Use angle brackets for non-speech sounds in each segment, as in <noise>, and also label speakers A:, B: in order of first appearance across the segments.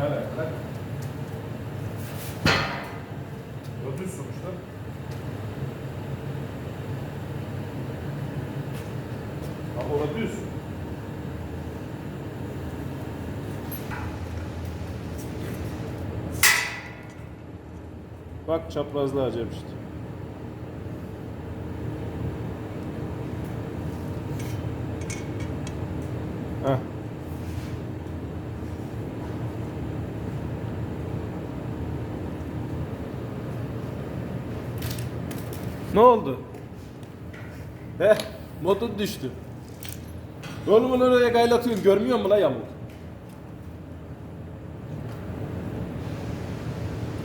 A: Evet. bak. O düz sonuçta. Bak orada düz. Bak çaprazlığa Cem işte. Ne oldu? He, motor düştü. Oğlum onu oraya gaylatıyorsun, görmüyor musun la yamuk?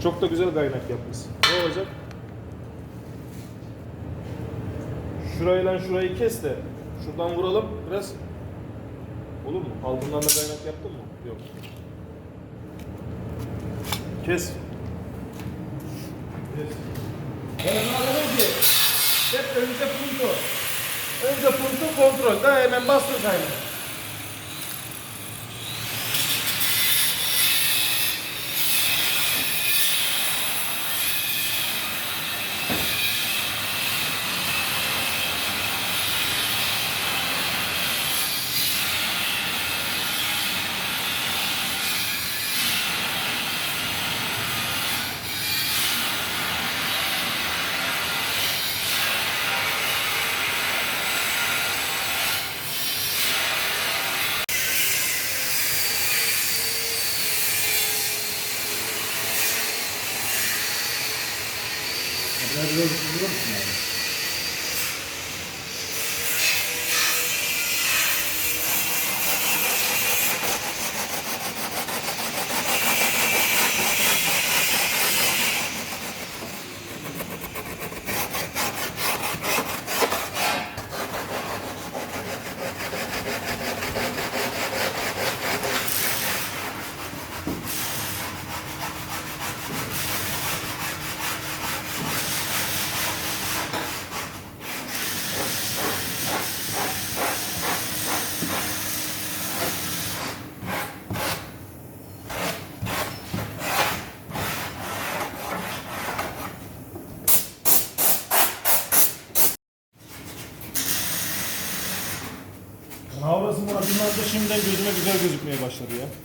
A: Çok da güzel kaynak yapmışsın. Ne olacak? Şurayla şurayı kes de şuradan vuralım biraz. Olur mu? Altından da kaynak yaptın mı? Yok. Kes. Kes. Ben sana dedim ki hep önce punto. Önce punto kontrol. Daha hemen bastır kaynağı.
B: Biraz biraz tutulur musun abi?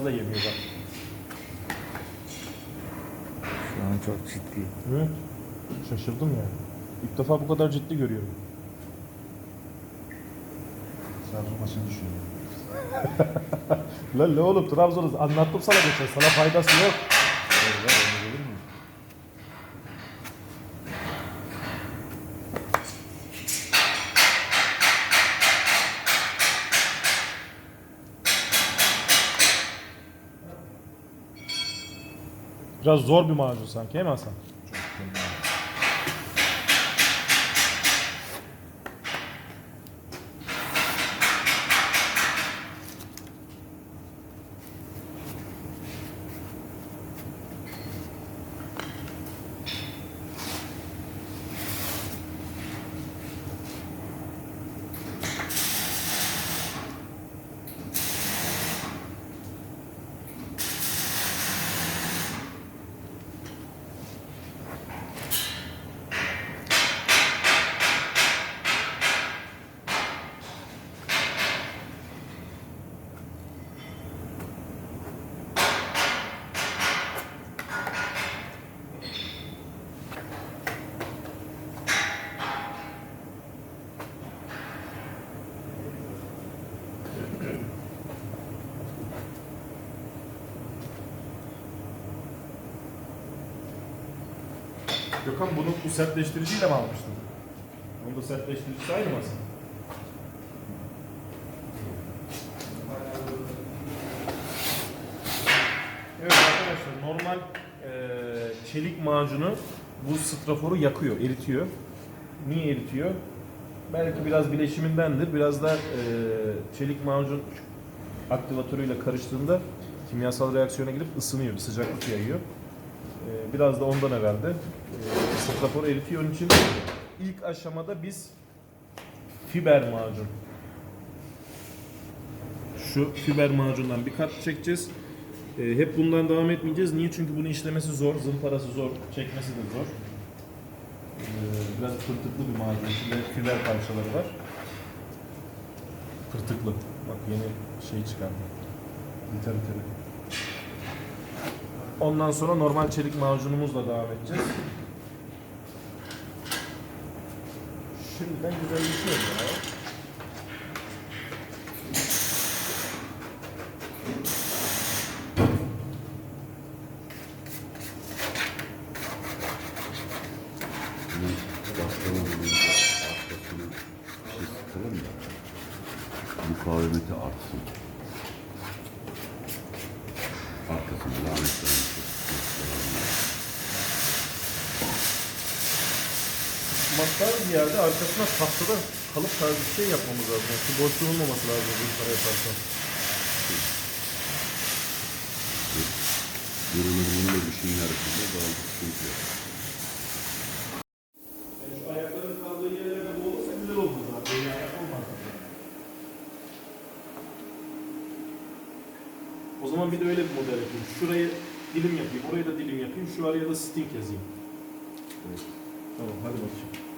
A: Kaz da yemiyor bak.
B: Şu an çok ciddi.
A: Evet. Şaşırdım ya. İlk defa bu kadar ciddi görüyorum.
B: Sarılmasını düşünüyorum. <laughs>
A: Lan ne oğlum Trabzon'u anlattım sana geçen. Sana faydası yok.
B: Evet, var, onu gelir mi?
A: Biraz zor bir macun sanki değil mi Hasan? Gökhan bunu bu sertleştiriciyle mi almıştın? Bunu da sertleştiricisi aynı mı aslında? Evet arkadaşlar normal eee, çelik macunu bu straforu yakıyor, eritiyor. Niye eritiyor? Belki biraz bileşimindendir. Biraz da eee, çelik macun aktivatörüyle karıştığında kimyasal reaksiyona girip ısınıyor, bir sıcaklık yayıyor. Eee, biraz da ondan herhalde. Eee straforu eritiyor. Onun için ilk aşamada biz fiber macun şu fiber macundan bir kat çekeceğiz. Ee, hep bundan devam etmeyeceğiz. Niye? Çünkü bunu işlemesi zor, zımparası zor, çekmesi de zor. Ee, biraz tırtıklı bir macun. İçinde fiber parçaları var. Tırtıklı. Bak yeni şey çıkardı. Literatürü. Ondan sonra normal çelik macunumuzla devam edeceğiz.
B: Thank you. Şey
A: yapmamız lazım. Yani şu boşluğun olmaması lazım bu para yaparsan.
B: Durumlarında bir şeyin arasında daha bir sıkıntı yok.
A: Yani şu ayakların kaldığı yerlerde bu olursa güzel olur zaten. Yani olmaz. O zaman bir de öyle bir model yapayım. Şurayı dilim yapayım, orayı da dilim yapayım. Şu araya da sting yazayım. Tamam, hadi bakayım.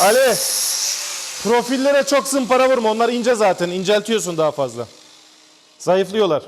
C: Ali, profillere çok zımpara vurma. Onlar ince zaten. İnceltiyorsun daha fazla. Zayıflıyorlar.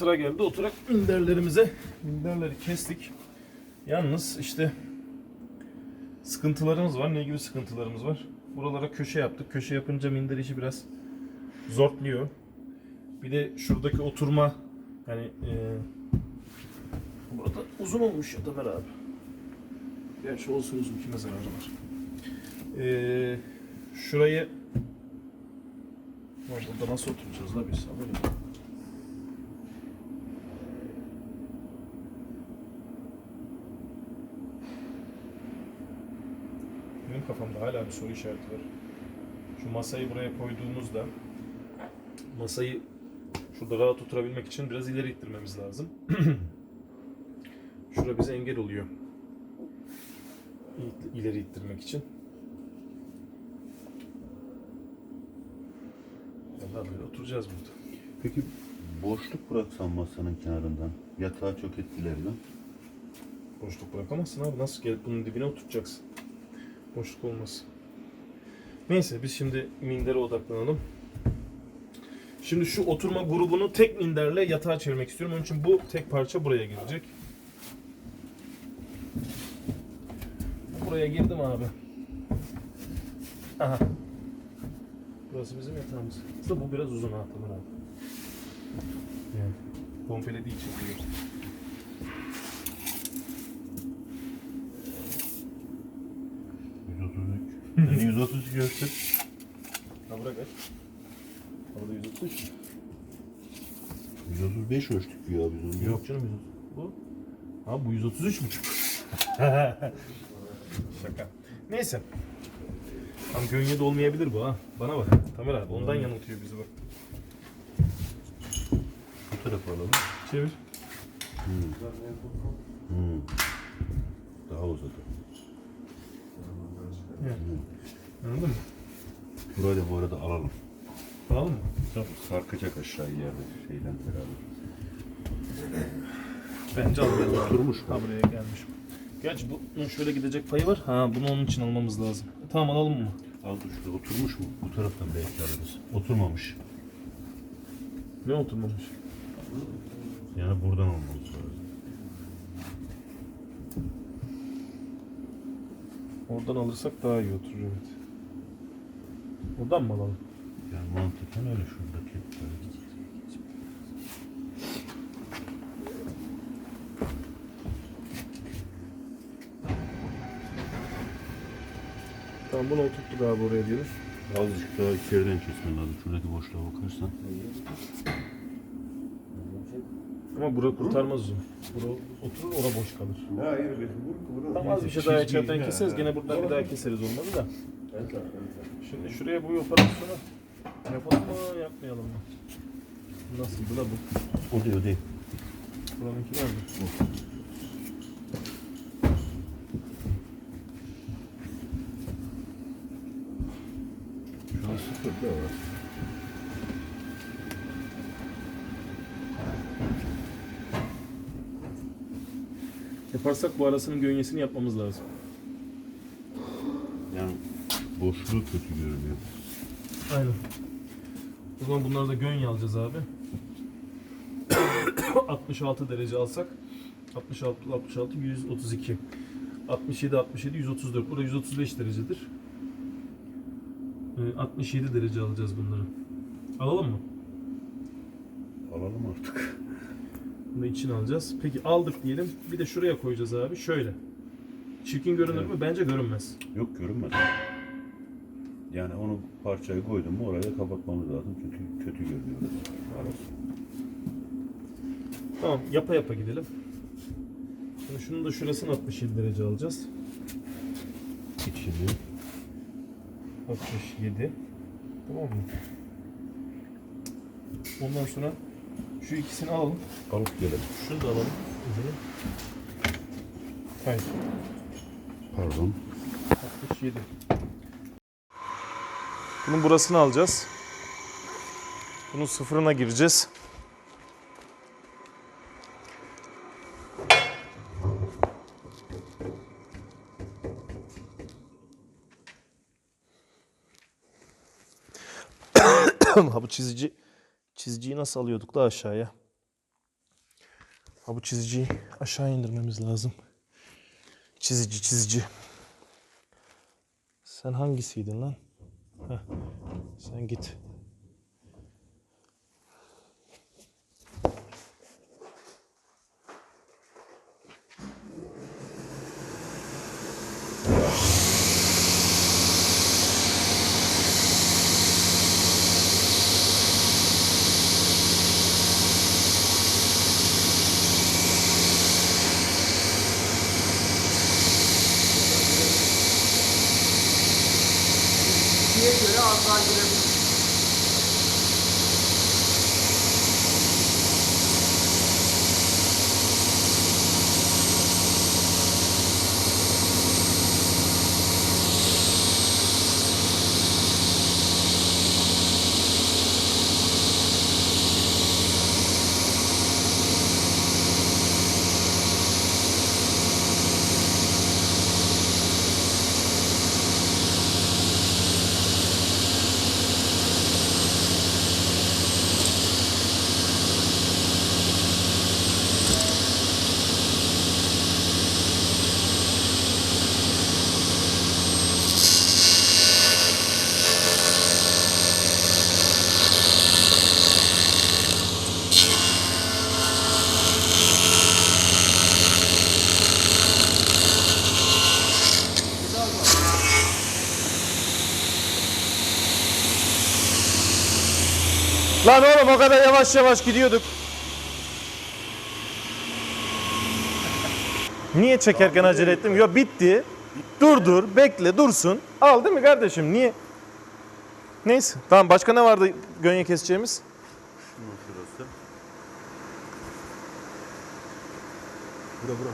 A: Sıra geldi oturak minderlerimize. Minderleri kestik. Yalnız işte sıkıntılarımız var. Ne gibi sıkıntılarımız var? Buralara köşe yaptık. Köşe yapınca minder işi biraz zortluyor. Bir de şuradaki oturma hani e, burada uzun olmuş ya Tamer abi. Gerçi olsun uzun kime zararı var. E, şurayı burada nasıl oturacağız la biz? Ha, Böyle mi? Benim kafamda hala bir soru işareti var. Şu masayı buraya koyduğumuzda masayı şurada rahat oturabilmek için biraz ileri ittirmemiz lazım. <clears throat> Şura bize engel oluyor. İleri ittirmek için. böyle oturacağız burada.
B: Peki boşluk bıraksan masanın kenarından yatağı çok etkilerden.
A: Boşluk bırakamazsın abi. Nasıl gelip bunun dibine oturacaksın? Boşluk olmaz. Neyse biz şimdi mindere odaklanalım. Şimdi şu oturma grubunu tek minderle yatağa çevirmek istiyorum. Onun için bu tek parça buraya girecek. Buraya girdim abi. Aha. Burası bizim yatağımız. Bu biraz uzun ha Tamer abi. Yani komplediği için diyor.
B: 130 görsün.
A: Ha bırak aç. Orada 133.
B: 135 ölçtük ya biz onu.
A: Yok canım 130. Bu. Ha bu 133 buçuk. <laughs> Şaka. Neyse. Tam gönye de olmayabilir bu ha. Bana bak. Tamer abi ondan yanıltıyor bizi bak.
B: Bu tarafa alalım.
A: Çevir.
B: Hmm. Daha uzadı.
A: Anladın mı?
B: Burayı da bu arada alalım.
A: Alalım mı?
B: Sarkacak aşağı yerde şeyle beraber.
A: Bence almayalım.
B: Oturmuş mu?
A: Ha buraya gelmiş. Gerçi bunun şöyle gidecek payı var. Ha bunu onun için almamız lazım. Tamam alalım mı?
B: Al dur şurada oturmuş mu? Bu taraftan belki alırız. Oturmamış.
A: Ne oturmamış?
B: Yani buradan lazım.
A: Oradan alırsak daha iyi oturur evet. Oradan mı alalım?
B: Yani mantıken öyle şuradaki.
A: Tamam bunu oturttuk abi oraya diyoruz.
B: Azıcık daha içeriden kesmen lazım. Şuradaki boşluğa bakarsan.
A: Ama bura kurtarmaz onu. Bura oturur ora boş kalır.
B: Hayır, vur,
A: Tamam az bir şey daha içeriden keseriz. Gene buradan bir daha keseriz olmadı da. Şimdi şuraya bu operasyonu yapalım mı yapmayalım mı? Nasıl bu da bu?
B: O değil, o değil.
A: Buranınki nerede?
B: Şu an sıfır da var.
A: Yaparsak bu arasının gönyesini yapmamız lazım.
B: Boşluğu kötü görünüyor.
A: Aynen. O zaman bunları da gönye alacağız abi. <coughs> 66 derece alsak 66 66 132 67 67 134 burada 135 derecedir. Ee, 67 derece alacağız bunları. Alalım mı?
B: Alalım artık. <laughs>
A: Bunu içine alacağız. Peki aldık diyelim. Bir de şuraya koyacağız abi. Şöyle. Çirkin görünür mü? Bence görünmez.
B: Yok görünmez. Yani onu parçayı koydum mu orayı da kapatmamız lazım çünkü kötü görünüyor. Arası.
A: Tamam yapa yapa gidelim. Şimdi şunun da şurasını 67 derece alacağız.
B: İçini
A: 67. Tamam mı? Ondan sonra şu ikisini alalım.
B: alıp gelelim.
A: Şunu da alalım. Hayır.
B: Pardon.
A: 67. Bunun burasını alacağız. Bunun sıfırına gireceğiz. <coughs> ha bu çizici çiziciyi nasıl alıyorduk da aşağıya? Ha bu çiziciyi aşağı indirmemiz lazım. Çizici çizici. Sen hangisiydin lan? Heh. Sen git. Lan oğlum o kadar yavaş yavaş gidiyorduk. Niye çekerken acele ettim? Yo bitti. Dur dur bekle dursun. Al değil mi kardeşim? Niye? Neyse. Tamam başka ne vardı gönye keseceğimiz?
B: Şurası.
D: Bura bura.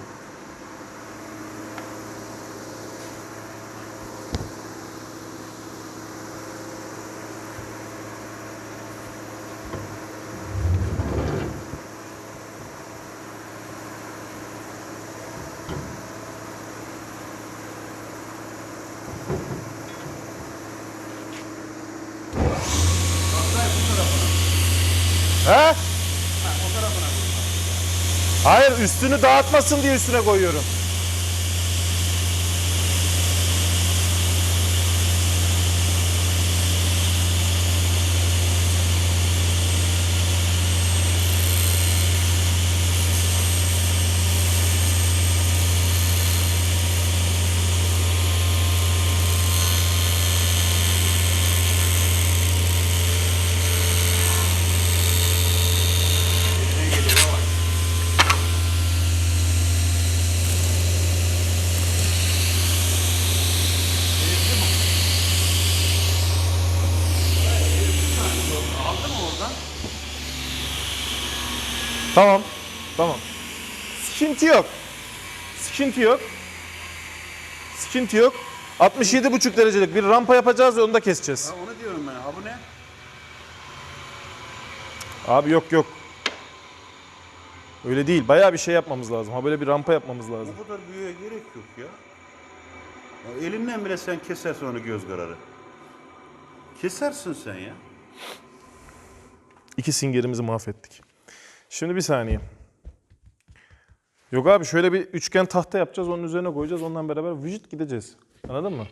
A: He? Hayır üstünü dağıtmasın diye üstüne koyuyorum. Tamam. Tamam. Sıkıntı yok. Sıkıntı yok. Sıkıntı yok. 67,5 derecelik bir rampa yapacağız ve onu da keseceğiz.
B: Ha onu diyorum ben. Ha bu ne?
A: Abi yok yok. Öyle değil. Bayağı bir şey yapmamız lazım. Ha böyle bir rampa yapmamız lazım.
B: Bu kadar büyüğe gerek yok ya. ya. Elinden bile sen kesersin onu göz kararı. Kesersin sen ya.
A: İki singerimizi mahvettik. Şimdi bir saniye. Yok abi şöyle bir üçgen tahta yapacağız. Onun üzerine koyacağız. Ondan beraber vücut gideceğiz. Anladın mı?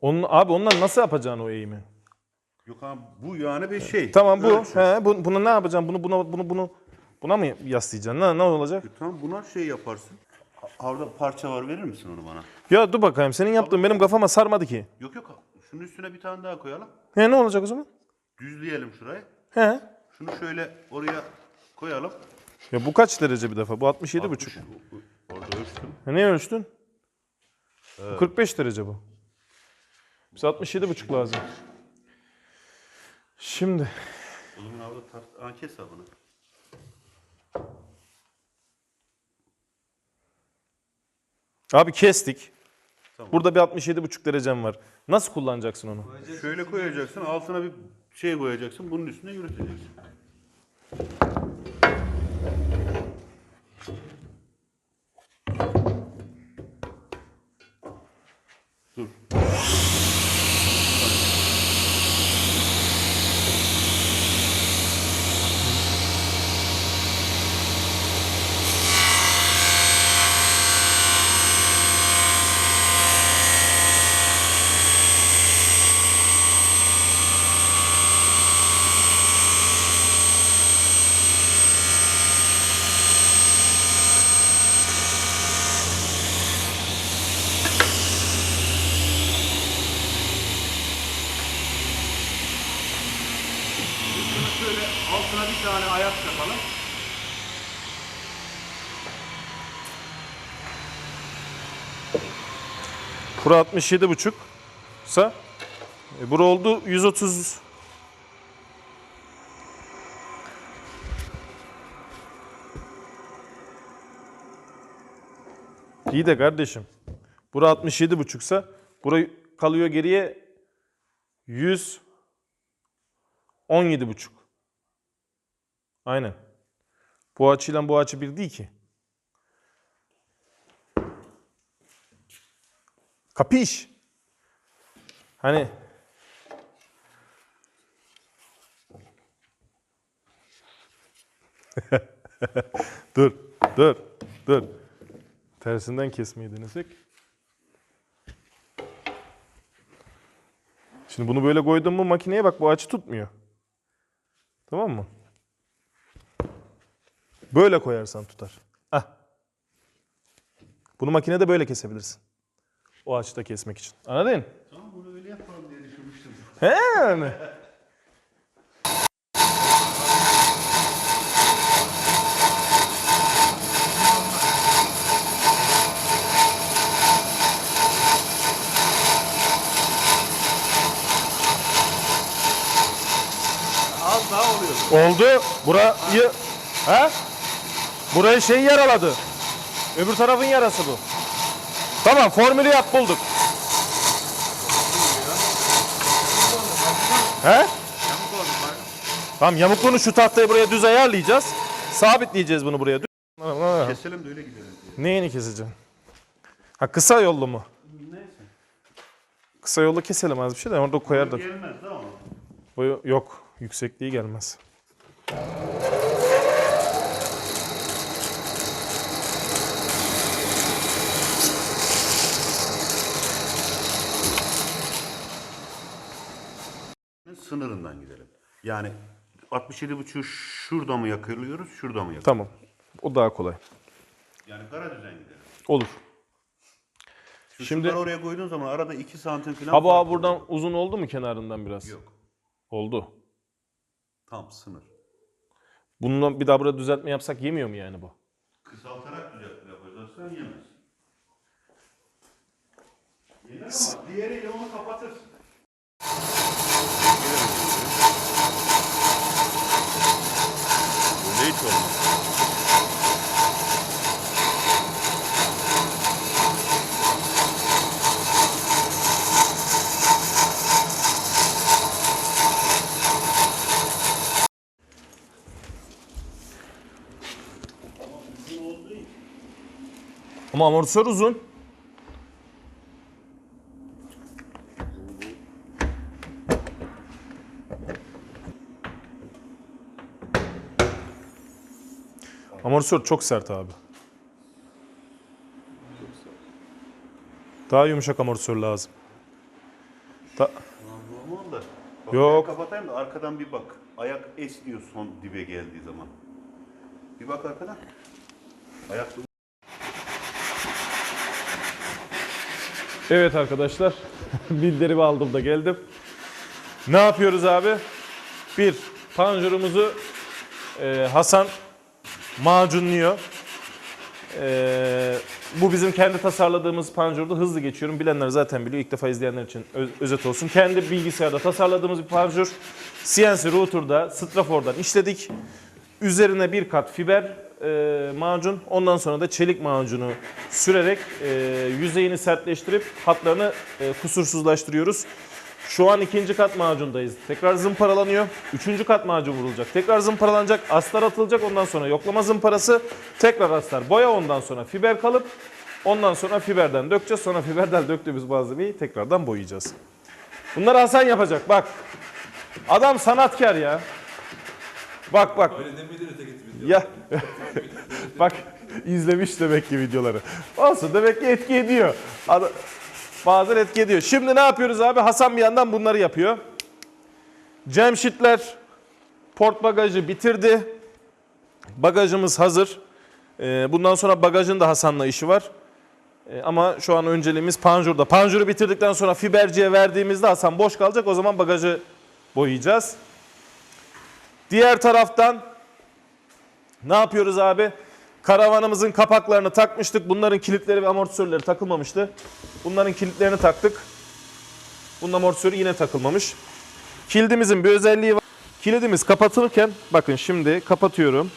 A: Onun, abi ondan nasıl yapacaksın o eğimi?
B: Yok abi bu yani bir şey.
A: Tamam bu.
B: Ölçü.
A: He, bu bunu ne yapacaksın? Bunu buna bunu bunu buna mı yaslayacaksın? Ne, ne olacak?
B: E Tamam buna şey yaparsın. Orada parça var verir misin onu bana?
A: Ya dur bakayım. Senin yaptığın benim kafama sarmadı ki.
B: Yok yok. Şunun üstüne bir tane daha koyalım.
A: He ne olacak o zaman?
B: Düzleyelim şurayı.
A: He.
B: Şunu şöyle oraya koyalım.
A: Ya bu kaç derece bir defa? Bu 67 buçuk.
B: 60. Orada ölçtüm.
A: Ha, ne ölçtün? Bu 45 derece bu. Biz 67 buçuk lazım. Şimdi
B: O zaman orada tart... Kes hesabını.
A: abi kestik.
B: Tamam.
A: Burada bir 67 buçuk derecem var. Nasıl kullanacaksın onu?
B: Şöyle koyacaksın. Altına bir şey koyacaksın. Bunun üstüne yürüteceksin. Dur. Şunu şöyle altına bir tane ayak yapalım.
A: Bura 67 buçuk. Sa e, bura oldu 130 İyi de kardeşim. Bura 67 buçuksa burayı kalıyor geriye 117 buçuk. Aynen. Bu açıyla bu açı bir değil ki. Kapiş? Hani <laughs> dur, dur, dur. Tersinden kesmeyi denesek. Şimdi bunu böyle koydum mu makineye bak bu açı tutmuyor. Tamam mı? Böyle koyarsan tutar. Ah. Bunu makinede böyle kesebilirsin. O açıda kesmek için. Anladın?
B: Tamam bunu öyle yapalım diye düşünmüştüm.
A: He?
D: Az daha oluyor.
A: Oldu. Burayı ha? Burayı şey yaraladı. Öbür tarafın yarası bu. Tamam formülü yap bulduk. He? Tamam yamukluğunu şu tahtayı buraya düz ayarlayacağız. Sabitleyeceğiz bunu buraya. Düz-
B: Keselim de öyle gidelim.
A: Neyini keseceksin? Ha kısa yollu mu?
B: Neyse.
A: Kısa yollu keselim az bir şey de orada koyardık.
B: Gelmez tamam.
A: Boyu yok. Yüksekliği gelmez.
B: Sınırından gidelim. Yani 67.5'u şurada mı yakılıyoruz, şurada mı yakılıyoruz?
A: Tamam. O daha kolay.
B: Yani kara düzen gidelim.
A: Olur.
B: Şu
A: Şimdi-
B: Şimdi oraya koyduğun zaman arada 2 santim falan
A: Ha bu
B: fark
A: ağ buradan uzun oldu mu kenarından biraz?
B: Yok.
A: Oldu.
B: Tam sınır.
A: Bununla bir daha burada düzeltme yapsak yemiyor mu yani bu?
B: Kısaltarak düzeltme yapacaksan yemez. Yenir ama diğeriyle onu kapatırsın. Böyle hiç olmaz.
A: Ama amortisör uzun. Amortisör çok sert abi. Daha yumuşak amortisör lazım.
B: Normal da. Bak,
A: Yok.
B: Kapatayım da arkadan bir bak. Ayak es diyor son dibe geldiği zaman. Bir bak arkadan. Ayak
A: Evet arkadaşlar. <laughs> Bildirimi aldım da geldim. Ne yapıyoruz abi? Bir, panjurumuzu e, Hasan macunluyor. E, bu bizim kendi tasarladığımız panjurdu. Hızlı geçiyorum. Bilenler zaten biliyor. İlk defa izleyenler için öz- özet olsun. Kendi bilgisayarda tasarladığımız bir panjur. CNC router'da Strafor'dan işledik. Üzerine bir kat fiber e, macun, ondan sonra da çelik macunu sürerek e, yüzeyini sertleştirip hatlarını e, kusursuzlaştırıyoruz. Şu an ikinci kat macundayız. Tekrar zımparalanıyor. Üçüncü kat macun vurulacak. Tekrar zımparalanacak. Astar atılacak. Ondan sonra yoklama zımparası. Tekrar astar. Boya ondan sonra fiber kalıp ondan sonra fiberden dökeceğiz. Sonra fiberden döktüğümüz malzemeyi tekrardan boyayacağız. Bunları Hasan yapacak. Bak. Adam sanatkar ya. Bak bak. Ya <laughs> bak izlemiş demek ki videoları. Olsun demek ki etki ediyor. Ad- Bazen etki ediyor. Şimdi ne yapıyoruz abi? Hasan bir yandan bunları yapıyor. Cemşitler port bagajı bitirdi. Bagajımız hazır. Ee, bundan sonra bagajın da Hasan'la işi var. Ee, ama şu an önceliğimiz panjurda. Panjuru bitirdikten sonra fiberciye verdiğimizde Hasan boş kalacak. O zaman bagajı boyayacağız. Diğer taraftan ne yapıyoruz abi? Karavanımızın kapaklarını takmıştık. Bunların kilitleri ve amortisörleri takılmamıştı. Bunların kilitlerini taktık. Bunun amortisörü yine takılmamış. Kilidimizin bir özelliği var. Kilidimiz kapatılırken bakın şimdi kapatıyorum.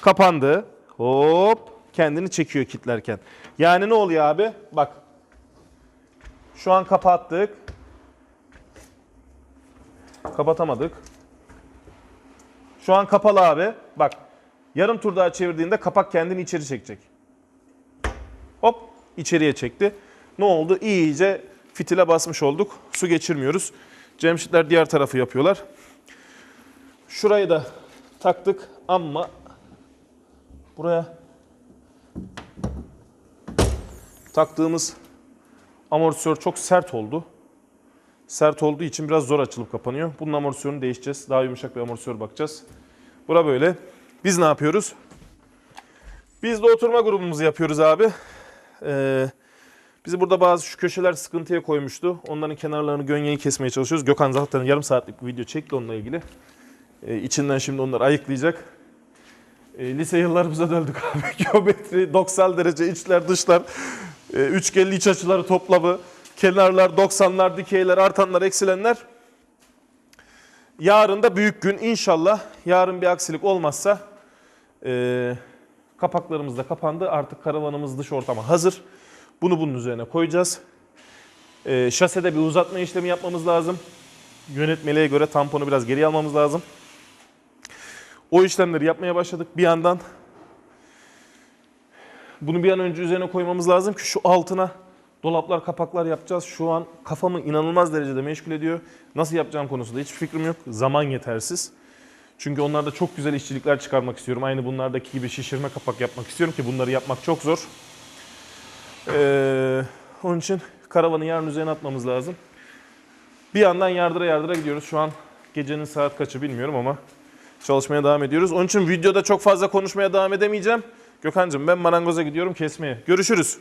A: Kapandı. Hop kendini çekiyor kilitlerken. Yani ne oluyor abi? Bak. Şu an kapattık. Kapatamadık. Şu an kapalı abi. Bak. Yarım tur daha çevirdiğinde kapak kendini içeri çekecek. Hop içeriye çekti. Ne oldu? İyice fitile basmış olduk. Su geçirmiyoruz. Cemşitler diğer tarafı yapıyorlar. Şurayı da taktık ama buraya taktığımız amortisör çok sert oldu. Sert olduğu için biraz zor açılıp kapanıyor. Bunun amortisörünü değişeceğiz. Daha yumuşak bir amortisör bakacağız. Bura böyle. Biz ne yapıyoruz? Biz de oturma grubumuzu yapıyoruz abi. Ee, Bizi burada bazı şu köşeler sıkıntıya koymuştu. Onların kenarlarını gönyeyi kesmeye çalışıyoruz. Gökhan zaten yarım saatlik bir video çekti onunla ilgili. Ee, içinden şimdi onları ayıklayacak. Ee, lise yıllarımıza döndük <laughs> abi. Geometri 90 derece içler dışlar. Ee, üçgenli iç açıları toplamı. Kenarlar 90'lar, dikeyler, artanlar, eksilenler. Yarın da büyük gün inşallah. Yarın bir aksilik olmazsa ee, kapaklarımız da kapandı. Artık karavanımız dış ortama hazır. Bunu bunun üzerine koyacağız. Ee, şasede bir uzatma işlemi yapmamız lazım. Yönetmeliğe göre tamponu biraz geriye almamız lazım. O işlemleri yapmaya başladık. Bir yandan bunu bir an önce üzerine koymamız lazım ki şu altına dolaplar, kapaklar yapacağız. Şu an kafamı inanılmaz derecede meşgul ediyor. Nasıl yapacağım konusunda hiçbir fikrim yok. Zaman yetersiz. Çünkü onlarda çok güzel işçilikler çıkarmak istiyorum. Aynı bunlardaki gibi şişirme kapak yapmak istiyorum ki bunları yapmak çok zor. Ee, onun için karavanı yarın üzerine atmamız lazım. Bir yandan yardıra yardıra gidiyoruz. Şu an gecenin saat kaçı bilmiyorum ama çalışmaya devam ediyoruz. Onun için videoda çok fazla konuşmaya devam edemeyeceğim. Gökhan'cığım ben marangoza gidiyorum kesmeye. Görüşürüz.